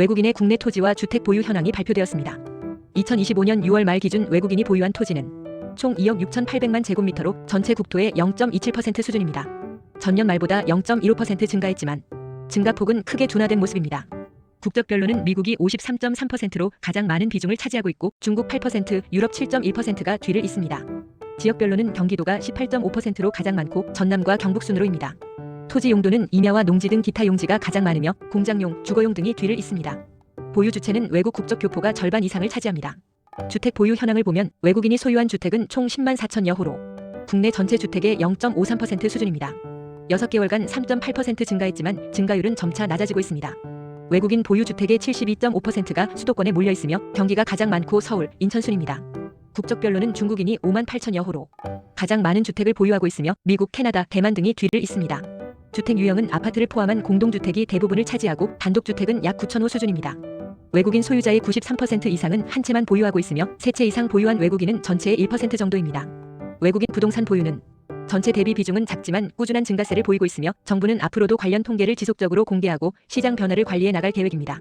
외국인의 국내 토지와 주택 보유 현황이 발표되었습니다. 2025년 6월 말 기준 외국인이 보유한 토지는 총 2억 6,800만 제곱미터로 전체 국토의 0.27% 수준입니다. 전년 말보다 0.15% 증가했지만 증가폭은 크게 둔화된 모습입니다. 국적별로는 미국이 53.3%로 가장 많은 비중을 차지하고 있고 중국 8%, 유럽 7.1%가 뒤를 잇습니다. 지역별로는 경기도가 18.5%로 가장 많고 전남과 경북 순으로입니다. 토지 용도는 임야와 농지 등 기타 용지가 가장 많으며 공장용, 주거용 등이 뒤를 잇습니다. 보유 주체는 외국 국적 교포가 절반 이상을 차지합니다. 주택 보유 현황을 보면 외국인이 소유한 주택은 총 10만 4천여 호로 국내 전체 주택의 0.53% 수준입니다. 6개월간 3.8% 증가했지만 증가율은 점차 낮아지고 있습니다. 외국인 보유 주택의 72.5%가 수도권에 몰려 있으며 경기가 가장 많고 서울, 인천 순입니다. 국적별로는 중국인이 5만 8천여 호로 가장 많은 주택을 보유하고 있으며 미국, 캐나다, 대만 등이 뒤를 잇습니다. 주택 유형은 아파트를 포함한 공동주택이 대부분을 차지하고 단독주택은 약 9천 호 수준입니다. 외국인 소유자의 93% 이상은 한 채만 보유하고 있으며 세 채 이상 보유한 외국인은 전체의 1% 정도입니다. 외국인 부동산 보유는 전체 대비 비중은 작지만 꾸준한 증가세를 보이고 있으며 정부는 앞으로도 관련 통계를 지속적으로 공개하고 시장 변화를 관리해 나갈 계획입니다.